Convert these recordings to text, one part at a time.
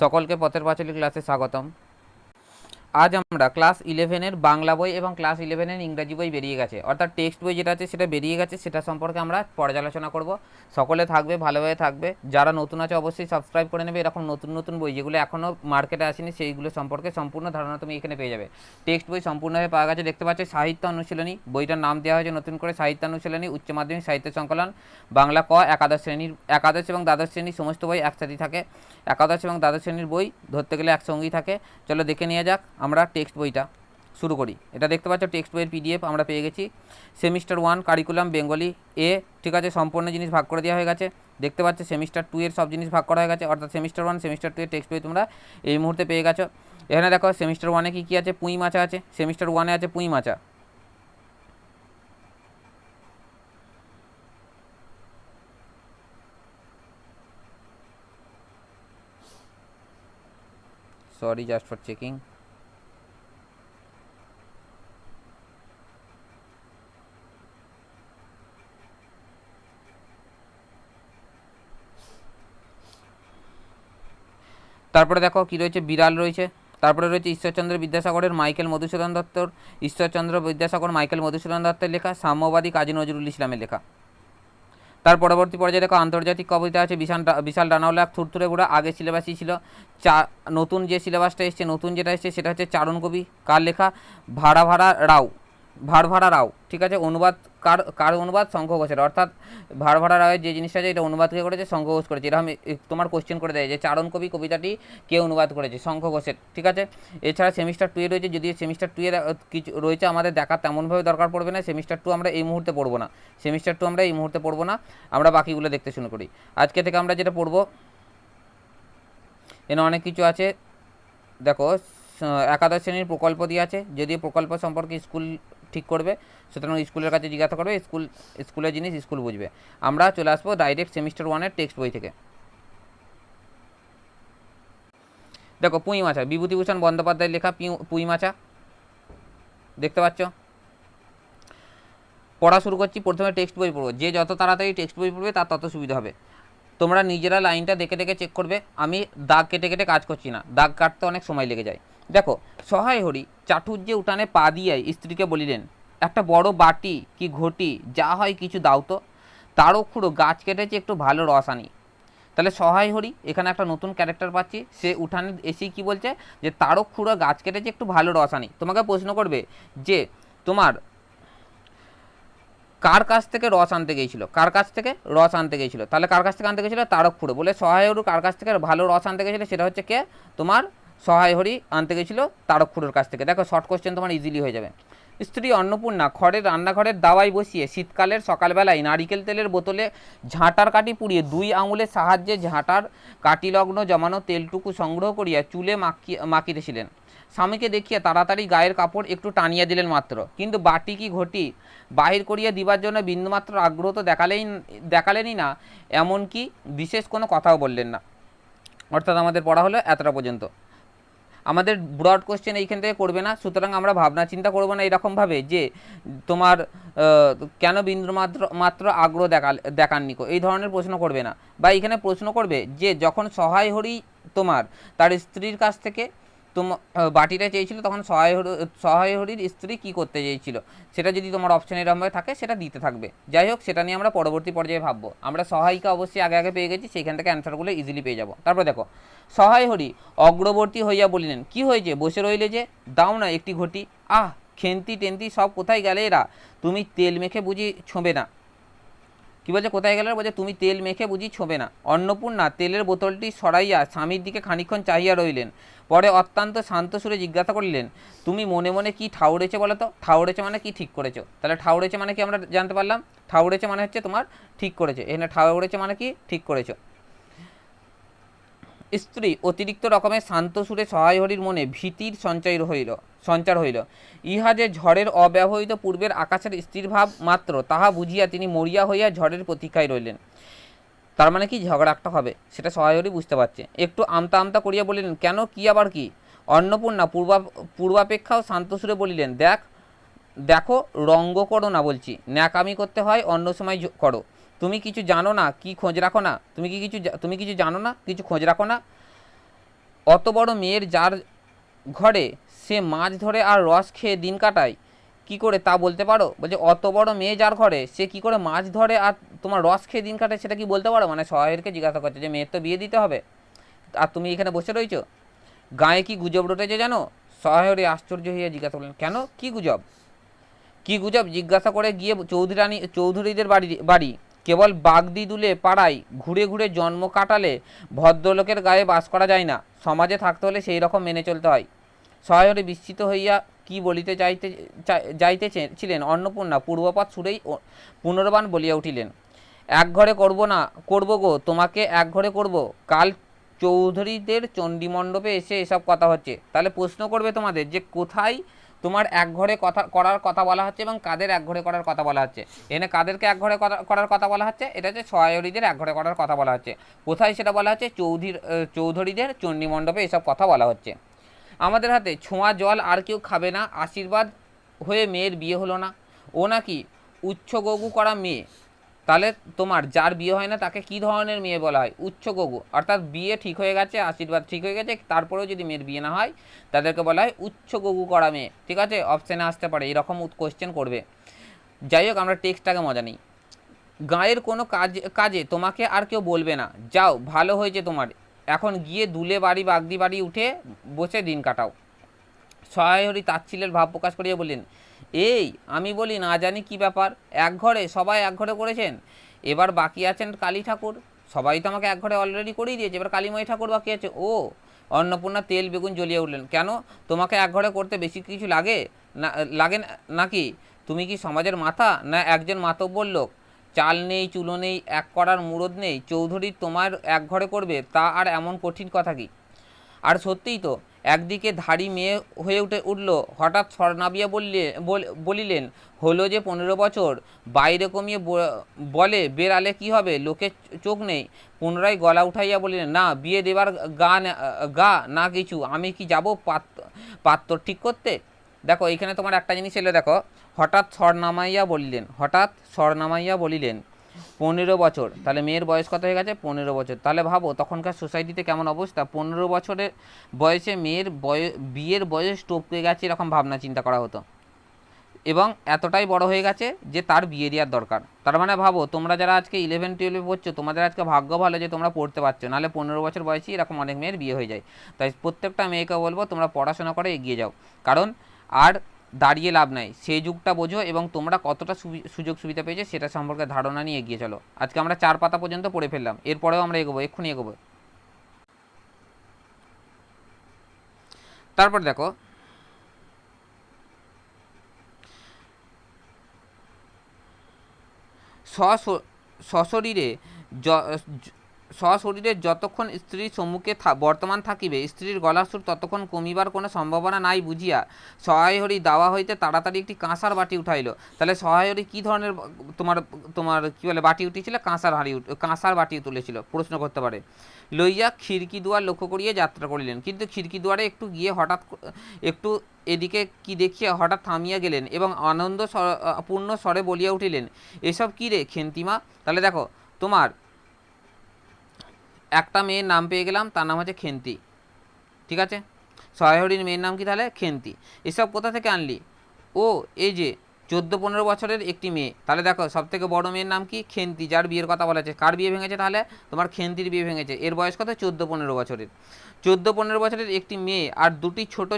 সকলকে পথের পাঁচালী ক্লাসে স্বাগতম। আজ আমরা ক্লাস ইলেভেনের বাংলা বই এবং ক্লাস ইলেভেনের ইংরাজি বই বেরিয়ে গেছে। অর্থাৎ টেক্সট বই যেটা আছে সেটা বেরিয়ে গেছে, সেটা সম্পর্কে আমরা পর্যালোচনা করব। সকলে থাকবে, ভালোভাবে থাকবে। যারা নতুন আছে অবশ্যই সাবস্ক্রাইব করে নেবে। এরকম নতুন নতুন বই যেগুলো এখনও মার্কেটে আসেনি, সেইগুলো সম্পর্কে সম্পূর্ণ ধারণা তুমি এখানে পেয়ে যাবে। টেক্সট বই সম্পূর্ণভাবে পাওয়া গেছে। দেখতে পাচ্ছ, সাহিত্য অনুশীলনী। বইটার নাম দেওয়া হয়েছে নতুন করে সাহিত্য অনুশীলনী, উচ্চ মাধ্যমিক সাহিত্য সংকলন, বাংলা ক, একাদশ শ্রেণির, একাদশ এবং দ্বাদশ শ্রেণির সমস্ত বই একসাথেই থাকে। একাদশ এবং দ্বাদশ শ্রেণির বই ধরতে গেলে একসঙ্গেই থাকে। চলো দেখে নিয়ে যাক। আমরা টেক্সট বইটা শুরু করি। এটা দেখতে পাচ্ছ টেক্সট বইয়ের পিডিএফ আমরা পেয়ে গেছি। সেমিস্টার ওয়ান কারিকুলাম বেঙ্গলি এ ঠিক আছে, সম্পূর্ণ জিনিস ভাগ করে দেওয়া হয়ে গেছে। দেখতে পাচ্ছ সেমিস্টার টু এর সব জিনিস ভাগ করা হয়ে গেছে। অর্থাৎ সেমিস্টার ওয়ান সেমিস্টার টু এর টেক্সট বই তোমরা এই মুহূর্তে পেয়ে গেছো। এখানে দেখো সেমিস্টার ওয়ানে কী কী আছে? পুঁই মাছা আছে। সেমিস্টার ওয়ানে আছে পুঁই মাছা। Sorry, just for checking. তারপরে দেখো কি রয়েছে? বিড়াল রয়েছে। তারপরে রয়েছে ঈশ্বরচন্দ্র বিদ্যাসাগরের, মাইকেল মধুসূদন দত্তর। ঈশ্বরচন্দ্র বিদ্যাসাগর, মাইকেল মধুসূদন দত্তের লেখা, সাম্যবাদী কাজী নজরুল ইসলামের লেখা। তার পরবর্তী পর্যায়ে দেখো, আন্তর্জাতিক কবিতা আছে, বিশাল বিশাল ডানাওয়ালা এক থুরথুরে গুঁড়া আগে সিলেবাসই ছিল। চা নতুন যে সিলেবাসটা এসছে, নতুন যেটা এসছে, সেটা হচ্ছে চারণ কবি। কার লেখা? ভাড়া ভাড়া রাও। ভাড় ভাড়া রাও ঠিক আছে? অনুবাদ কার কার অনুবাদ? শঙ্খ ঘোষের। অর্থাৎ ভাড় ভাড়া রাওয়ের যে জিনিসটা আছে এটা অনুবাদ কে করেছে? শঙ্খ ঘোষ করেছে। এরকম তোমার কোশ্চেন করে দেয় যে চারণ কবি কবিতাটি কে অনুবাদ করেছে? শঙ্খ ঘোষের ঠিক আছে? এছাড়া সেমিস্টার টু এ রয়েছে। যদি সেমিস্টার টু এর আহ, কিছু রয়েছে আমাদের দেখা তেমনভাবে দরকার পড়বে না। সেমিস্টার টু আমরা এই মুহূর্তে পড়ব না। সেমিস্টার টু আমরা এই মুহূর্তে পড়ব না। আমরা বাকিগুলো দেখতে শুরু করি। আজকে থেকে আমরা যেটা পড়ব এখানে অনেক কিছু আছে। দেখো একাদশ শ্রেণির প্রকল্প দিয়ে আছে। যদি প্রকল্প সম্পর্কে স্কুল ঠিক করবে। সুতরাং স্কুলের কাছে জিজ্ঞাসা করবে, স্কুল, স্কুলের জিনিস স্কুল বুঝবে। আমরা চলে আসব ডাইরেক্ট সেমিস্টার ওয়ানের টেক্সট বই থেকে। দেখো, পুঁই মাছা, বিভূতিভূষণ বন্দ্যোপাধ্যায়ের লেখা পুঁই মাছা। দেখতে পাচ্ছ? পড়া শুরু করছি, প্রথমে টেক্সট বই পড়ব। যে যত তাড়াতাড়ি টেক্সট বই পড়বে, তার তত সুবিধা হবে। তোমরা নিজেরা লাইনটা দেখে দেখে চেক করবে। আমি দাগ কেটে কেটে কাজ করছি না। দাগ কাটতে অনেক সময় লেগে যায়। দেখো, সহায় হরি চাটুর্যে উঠানে পা দিয়ে স্ত্রীকে বলিলেন, একটা বড় বাটি কি ঘটি, যা হয় কিছু দাও তো। তারও খুঁড়ো গাছ কেটেছে, একটু ভালো রস আনি। তাহলে সহায় হরি, এখানে একটা নতুন ক্যারেক্টার পাচ্ছি, সে উঠানে এসেই কি বলছে যে তারও খুঁড়ো গাছ কেটেছে, একটু ভালো রস আনি। তোমাকে প্রশ্ন করবে যে, তোমার কার কাছ থেকে রস আনতে গিয়েছিল কার কাছ থেকে রস আনতে গিয়েছিল তাহলে কার কাছ থেকে আনতে গিয়েছিল তারক খুঁড়ো বলে সহায়হরু কার কাছ থেকে ভালো রস আনতে গিয়েছিল সেটা হচ্ছে কে? তোমার সহায়হরি আনতে গিয়েছিল তারক খুঁড়োর কাছ থেকে। দেখো শর্ট কোশ্চেন তোমার ইজিলি হয়ে যাবে। স্ত্রী অন্নপূর্ণা, খড়ের রান্নাঘরের দাওয়ায় বসিয়ে শীতকালের সকালবেলায় নারিকেল তেলের বোতলে ঝাঁটার কাটি পুড়িয়ে দুই আঙুলের সাহায্যে ঝাঁটার কাটিলগ্ন জমানো তেলটুকু সংগ্রহ করিয়া চুলে মাখি, মাখিতেছিলেন। স্বামীকে দেখিয়া তাড়াতাড়ি গায়ের কাপড় একটু টানিয়া দিলেন মাত্র। কিন্তু বাটি কি ঘটি? বাহির করিয়া দিবার জন্য বিন্দুমাত্র আগ্রহ তো দেখালেই, দেখালেনই না, এমনকি বিশেষ কোনো কথাও বললেন না। অর্থাৎ আমাদের পড়া হলো এতটা পর্যন্ত। আমাদের ব্রড কোশ্চেন এইখান থেকে করবে না, সুতরাং আমরা ভাবনা চিন্তা করব না এরকমভাবে যে তোমার কেন বিন্দু মাত্র মাত্র আগ্রহ দেখা, দেখাননি এই ধরনের প্রশ্ন করবে না। বা এখানে প্রশ্ন করবে যে যখন সহায় হরি তোমার, তার স্ত্রীর কাছ থেকে তোম বাটিটা চেয়েছিল, তখন সহায় সহায় হরির স্ত্রী কী করতে চেয়েছিল? সেটা যদি তোমার অপশন এরমভাবে থাকে, সেটা দিতে থাকবে। যাই হোক, সেটা নিয়ে আমরা পরবর্তী পর্যায়ে ভাববো। আমরা সহায়িকা অবশ্যই আগে আগে পেয়ে গেছি, সেইখান থেকে অ্যান্সারগুলো ইজিলি পেয়ে যাব। তারপর দেখো, সহায় হরি, অগ্রবর্তী হইয়া বলিলেন, কি হয়েছে? বসে রইলে যে? দাও না একটি ঘটি। আহ, খেন্তি টেন্তি সব কোথায় গেলে এরা? তুমি তেল মেখে বুঝি ছোঁবে না। কি বলছে, কোথায় গেলে বলছে, তুমি তেল মেখে বুঝি ছোবে না। অন্নপূর্ণা, তেলের বোতলটি সরাইয়া স্বামীর দিকে খানিক্ষণ চাহিয়া রইলেন। পরে অত্যন্ত শান্ত সুরে জিজ্ঞাসা করলেন, তুমি মনে মনে কি ঠাউরেছে বলো তো? ঠাউরেছে মানে কি ঠিক করেছ? তাহলে ঠাউরেছে মানে কি আমরা জানতে পারলাম? ঠাউরেছে মানে হচ্ছে তোমার ঠিক করেছে। এখানে ঠাউরেছে মানে কি ঠিক করেছ? স্ত্রী অতিরিক্ত রকমের শান্ত সুরে সহায় হরির মনে ভীতির সঞ্চয় হইল সঞ্চার হইল। ইহা যে ঝড়ের অব্যবহৃত পূর্বের আকাশের স্থির ভাব মাত্র, তাহা বুঝিয়া তিনি মরিয়া হইয়া ঝড়ের প্রতীক্ষায় রইলেন। তার মানে কি? ঝগড়া একটা হবে, সেটা সহায় হরি বুঝতে পারছে। একটু আমতা আমতা করিয়া বলিলেন, কেন? কি আবার কি? অন্নপূর্ণা পূর্বা, পূর্বাপেক্ষাও শান্ত সুরে বলিলেন, দেখ, দেখো, রঙ্গ করো না বলছি। ন্যাকামি করতে হয়, অন্য সময় করো। তুমি কিছু জানো না, কি খোঁজ রাখো না? তুমি কি কিছু তুমি কিছু জানো না, কিছু খোঁজ রাখো না? অত বড় মেয়ের যার ঘরে সে মাছ ধরে আর রস খেয়ে দিন কাটায়, কি করে তা বলতে পারো? বলছে, অত বড় মেয়ে যার ঘরে সে কি করে মাছ ধরে আর তোমার রস খেয়ে দিন কাটায় সেটা কি বলতে পারো? মানে সহায়েরকে জিজ্ঞাসা করছে যে, মেয়ের তো বিয়ে দিতে হবে। আর তুমি এখানে বসে রয়েছো? গায়ে কি গুজব রটেছে জানো সহায়রে আশ্চর্য হয়ে জিজ্ঞাসা করলেন, কেন? কি গুজব? কি গুজব? জিজ্ঞাসা করে গিয়ে চৌধুরানী চৌধুরীদের বাড়ি বাড়ি। কেবল বাগদি দুলে পাড়ায় ঘুরে ঘুরে জন্ম কাটালে ভদ্রলোকের গায়ে বাস করা যায় না। সমাজে থাকতে হলে সেই রকম মেনে চলতে হয়। সহায়রে বিস্মিত হইয়া কি বলিতে যাইতে যাইতেছে- ছিলেন অন্নপূর্ণা। পূর্বপদ সুরেই পুনর্বান বলিয়া উঠিলেন, এক ঘরে করব না, করব গো, তোমাকে এক ঘরে করব। কাল চৌধুরীদের চণ্ডীমণ্ডপে এসে এসব কথা হচ্ছে। তাহলে প্রশ্ন করবে তোমাদের যে কোথায় তোমার এক ঘরে কথা, করার কথা বলা হচ্ছে এবং কাদের এক ঘরে করার কথা বলা হচ্ছে। এনে কাদেরকে এক ঘরে করার কথা বলা হচ্ছে? এটা হচ্ছে সহায়রীদের এক ঘরে করার কথা বলা হচ্ছে। কোথায় সেটা বলা হচ্ছে? চৌধুরী চৌধুরীদের চৌধুরীদের চণ্ডীমণ্ডপে এসব কথা বলা হচ্ছে। আমাদের হাতে ছোঁয়া জল আর কেউ খাবে না, আশীর্বাদ হয়ে মেয়ের বিয়ে হলো না। ও নাকি উচ্ছগগু করা মেয়ে। তাহলে তোমার যার বিয়ে হয় না, তাকে কি ধরনের মেয়ে বলা হয়? উচ্চ গগু। অর্থাৎ বিয়ে ঠিক হয়ে গেছে, আশীর্বাদ ঠিক হয়ে গেছে, তারপরেও যদি মেয়ের বিয়ে না হয়, তাদেরকে বলা হয় উচ্চ গগু করা মেয়ে। ঠিক আছে? অপশানে আসতে পারে, এরকম কোশ্চেন করবে। যাই হোক, আমরা টেক্সটটাকে মজা নিই। গায়ের কোনো কাজ, কাজে তোমাকে আর কেউ বলবে না। যাও, ভালো হয়েছে তোমার। এখন গিয়ে দুলে বাড়ি, বাগদি বাড়ি উঠে বসে দিন কাটাও। সহায়হরি তাচ্ছিলের ভাব প্রকাশ করিয়া বললেন এই, আমি বলি না জানি কি ব্যাপার। এক ঘরে, সবাই এক ঘরে করেছেন? এবার বাকি আছেন কালী ঠাকুর। সবাই তো আমাকে এক ঘরে অলরেডি করেই দিয়েছে। এবার কালীময়ী ঠাকুর বাকি আছে। ও, অন্নপূর্ণা তেল, বেগুন জ্বলিয়ে উঠলেন। কেন? তোমাকে এক ঘরে করতে বেশি কিছু লাগে? না, লাগে নাকি? তুমি কি সমাজের মাথা? না একজন মাতব্বর লোক? চাল নেই, চুলো নেই, এক করার মুরদ নেই। চৌধুরী তোমার এক ঘরে করবে, তা আর এমন কঠিন কথা কি? আর সত্যিই তো একদিকে ধাড়ি মেয়ে হয়ে উঠে উঠল। হঠাৎ স্বর্ণাবিয়া বললে বলিলেন, হলো যে পনেরো বছর। বাইরে কমিয়ে বলে বেরালে কি হবে? লোকের চোখ নেই। পুনরায় গলা উঠাইয়া বলিলেন, না, বিয়ে দেবার গা গা না কিছু। আমি কি যাব পাত্র পাত্র ঠিক করতে? দেখো এখানে তোমার একটা জিনিস এলো, দেখো। হঠাৎ স্বর্ণামাইয়া বলিলেন, হঠাৎ স্বর্ণামাইয়া বলিলেন পনেরো বছর। তাহলে মেয়ের বয়স কত হয়ে গেছে? পনেরো বছর। তাহলে ভাবো, তখনকার সোসাইটিতে কেমন অবস্থা? পনেরো বছরের বয়সে মেয়ের বয়স বিয়ের বয়স টপকে গেছে এরকম ভাবনা চিন্তা করা হতো। এবং এতটাই বড় হয়ে গেছে যে তার বিয়ে দেওয়ার দরকার। তার মানে ভাবো, তোমরা যারা আজকে ইলেভেন টুয়েলভে পড়ছো, তোমাদের আজকে ভাগ্য ভালো যে তোমরা পড়তে পারছ। নাহলে পনেরো বছর বয়সী এরকম অনেক মেয়ের বিয়ে হয়ে যায়। তাই প্রত্যেকটা মেয়েকে বলব, তোমরা পড়াশোনা করে এগিয়ে যাও। কারণ আর দাঁড়িয়ে লাভ নাই। সেই যুগটা বোঝো এবং তোমরা কতটা সুযোগ সুবিধা পেয়েছ সেটা সম্পর্কে ধারণা নিয়ে এগিয়ে চলো। আজকে আমরা চার পাতা পর্যন্ত পড়ে ফেললাম। এরপরেও আমরা এগোবো, এক্ষুনি এগোবো। তারপর দেখো। সশরীরে সশরীরে যতক্ষণ স্ত্রীর সম্মুখে বর্তমান থাকিবে, স্ত্রীর গলার সুর ততক্ষণ কমিবার কোনো সম্ভাবনা নাই বুঝিয়া সহায়হরি দাওয়া হইতে তাড়াতাড়ি একটি কাঁসার বাটি উঠাইল। তাহলে সহায়হরি কী ধরনের তোমার তোমার কী বলে, বাটি উঠিয়েছিল কাঁসার হাঁড়ি কাঁসার বাটি তুলেছিল, প্রশ্ন করতে পারে। লইয়া খিড়কি দুয়ার লক্ষ্য করিয়া যাত্রা করিলেন, কিন্তু খিড়কি দুয়ারে একটু গিয়ে হঠাৎ একটু এদিকে কি দেখিয়া হঠাৎ থামিয়া গেলেন এবং আনন্দ পূর্ণ স্বরে বলিয়া উঠিলেন, এসব কী রে, খেন্তিমা? তাহলে দেখো, তোমার একটা মেয়ের নাম পেয়ে গেলাম, তার নাম হচ্ছে খেন্তি। ঠিক আছে? সহায়হরির মেয়ের নাম কি তাহলে? খেন্তি। এসব কোথা থেকে আনলি? ও, এই যে চোদ্দ পনেরো বছরের একটি মেয়ে। তাহলে দেখো সব থেকে বড় মেয়ের নাম কি? খেন্তি। যার বিয়ের কথা বলা আছে। কার বিয়ে ভেঙেছে তাহলে? তোমার খেন্তির বিয়ে ভেঙেছে। এর বয়স কত? চোদ্দ পনেরো বছরের। চোদ্দ পনেরো বছরের একটি মেয়ে আর দুটি ছোট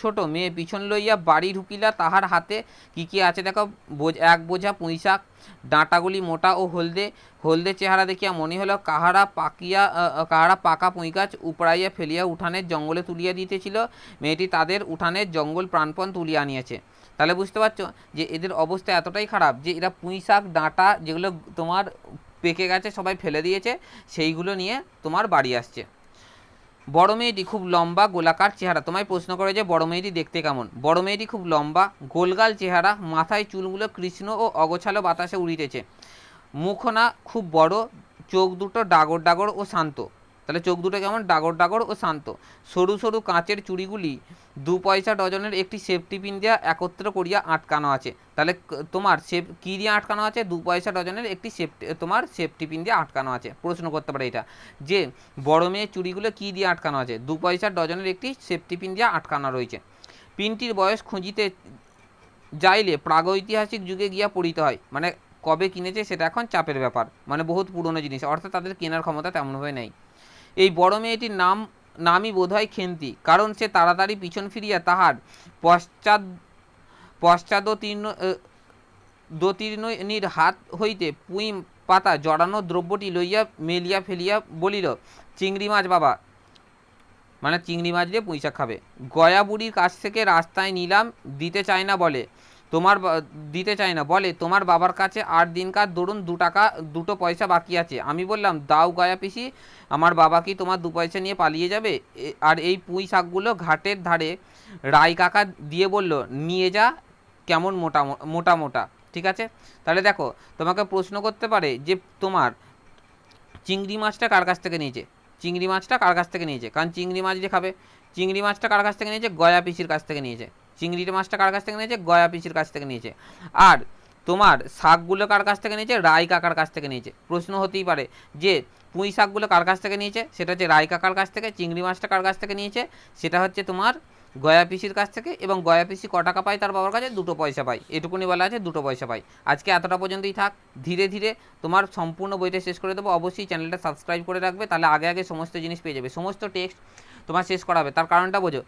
ছোট মেয়ে পিছন লইয়া বাড়ি ঢুকিলা তাহার হাতে কি কি আছে দেখো? এক বোঝা পুঁইশাক, ডাঁটাগুলি মোটা ও হলদে। হলদে চেহারা দেখিয়া মনে হলো কাহারা পাকিয়া কাহারা পাকা পুঁই গাছ উপড়াইয়া ফেলিয়া উঠানের জঙ্গলে তুলিয়া দিতেছিল। মেয়েটি তাদের উঠানের জঙ্গল প্রাণপণ তুলিয়া আনিয়েছে। তাহলে বুঝতে পারছ যে এদের অবস্থা এতটাই খারাপ যে এরা পুঁই শাক, ডাঁটা যেগুলো তোমার পেকে গেছে, সবাই ফেলে দিয়েছে, সেইগুলো নিয়ে তোমার বাড়ি আসছে। বড় মেয়েটি খুব লম্বা গোলাকার চেহারা। তোমায় প্রশ্ন করে যে বড় মেয়েটি দেখতে কেমন? বড় মেয়েটি খুব লম্বা, গোলগাল চেহারা, মাথায় চুলগুলো কৃষ্ণ ও অগোছালো বাতাসে উড়িতেছে। মুখনা খুব বড়, চোখ দুটো ডাগর ডাগর ও শান্ত। তাহলে চোখ দুটো কেমন? ডাগর ডাগর ও শান্ত। সরু সরু কাঁচের চুড়িগুলি দু পয়সা ডজনের একটি সেফটি পিন দিয়া একত্র করিয়া আটকানো আছে। তাহলে তোমার সেফ কী দিয়ে আটকানো আছে? দু পয়সা ডজনের একটি সেফটি তোমার সেফটি পিন দিয়ে আটকানো আছে। প্রশ্ন করতে পারে এটা। যে, বড় মেয়ের চুড়িগুলো কী দিয়ে আটকানো আছে? দু পয়সা ডজনের একটি সেফটি পিন দিয়ে আটকানো রয়েছে। পিনটির বয়স খুঁজিতে যাইলে প্রাগৈতিহাসিক যুগে গিয়া পড়িতে হয়। মানে কবে কিনেছে সেটা এখন চাপের ব্যাপার। মানে বহুত পুরনো জিনিস। অর্থাৎ তাদের কেনার ক্ষমতা তেমনভাবে নেই। এই বড় মেয়েটির নাম, নামই বোধহয় খেন্তি, কারণ সে তাড়াতাড়ি পিছন ফিরিয়া তাহার পশ্চাৎ, পশ্চাদতীর্ণ দতীর্ণির হাত হইতে পুঁই পাতা জড়ানো দ্রব্যটি লইয়া মেলিয়া ফেলিয়া বলিল, চিংড়ি মাছ বাবা। মানে চিংড়ি মাছ দিয়ে পুঁই শাক খাবে। গয়া বুড়ির কাছ থেকে রাস্তায় নিলাম, দিতে চায় না বলে। তোমার দিতে চায় না। বলে, তোমার বাবার কাছে আট দিনকার ধরুন দু টাকা, দুটো পয়সা বাকি আছে। আমি বললাম, দাও গয়া পিসি, আমার বাবা কি তোমার দু পয়সা নিয়ে পালিয়ে যাবে? আর এই পুঁই শাকগুলো ঘাটের ধারে রাই কাকা দিয়ে বলল, নিয়ে যা, কেমন মোটা মোটা মোটা। ঠিক আছে? তাহলে দেখো, তোমাকে প্রশ্ন করতে পারে যে, তোমার চিংড়ি মাছটা কার কাছ থেকে নিয়েছে? চিংড়ি মাছটা কার কাছ থেকে নিয়েছে? কারণ চিংড়ি মাছ যে খাবে, চিংড়ি মাছটা কার কাছ থেকে নিয়েছে? গয়া পিসির কাছ থেকে নিয়েছে। চিংড়ি মাছটা কার কাছ থেকে নিয়েছে? গয়া পিসির কাছ থেকে নিয়েছে। আর তোমার শাকগুলো কার কাছ থেকে নিয়েছে? রাই কাকার কাছ থেকে নিয়েছে। প্রশ্ন হতেই পারে যে, পুঁই শাকগুলো কার কাছ থেকে নিয়েছে? সেটা হচ্ছে রাই কাকার কাছ থেকে, চিংড়ি মাছটা কার কাছ থেকে নিয়েছে? সেটা হচ্ছে তোমার গয়া পিসির কাছ থেকে এবং গয়া পিসি ক টাকা পায় তার বাবার কাছে? দুটো পয়সা পায়। এটুকুনি বলা আছে, দুটো পয়সা পায়। আজকে এতটা পর্যন্তই থাক। ধীরে ধীরে তোমার সম্পূর্ণ বইটা শেষ করে দেবো। অবশ্যই চ্যানেলটা সাবস্ক্রাইব করে রাখবে, তাহলে আগে আগে সমস্ত জিনিস পেয়ে যাবে। সমস্ত টেক্সট তোমার শেষ করাবে। তার কারণটা বোঝো,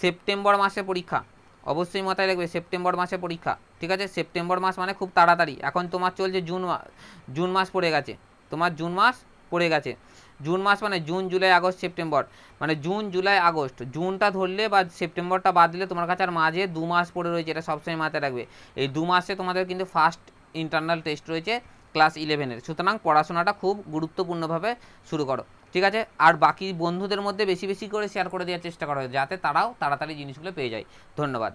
সেপ্টেম্বর মাসে পরীক্ষা। অবশ্যই মাথায় রাখবে, সেপ্টেম্বর মাসে পরীক্ষা, ঠিক আছে? সেপ্টেম্বর মাস মানে খুব তাড়াতাড়ি, এখন তোমার চলছে জুন জুন মাস পড়ে গেছে, তোমার জুন মাস পড়ে গেছে, জুন মাস মানে জুন, জুলাই, আগস্ট, সেপ্টেম্বর মানে জুন, জুলাই, আগস্ট, জুনটা ধরলে বা সেপ্টেম্বরটা বাদ দিলে তোমার কাছে আর মাঝে দু মাস পড়ে রয়েছে, এটা সবসময় মাথায় রাখবে, এই দু মাসে তোমাদের কিন্তু ফার্স্ট ইন্টারনাল টেস্ট রয়েছে ক্লাস ইলেভেনের সুতরাং পড়াশোনাটা খুব গুরুত্বপূর্ণভাবে শুরু করো। ঠিক আছে? আর বাকি বন্ধুদের মধ্যে বেশি বেশি করে শেয়ার করে দেওয়ার চেষ্টা করা যাতে তারাও তাড়াতাড়ি জিনিসগুলো পেয়ে যায়। ধন্যবাদ।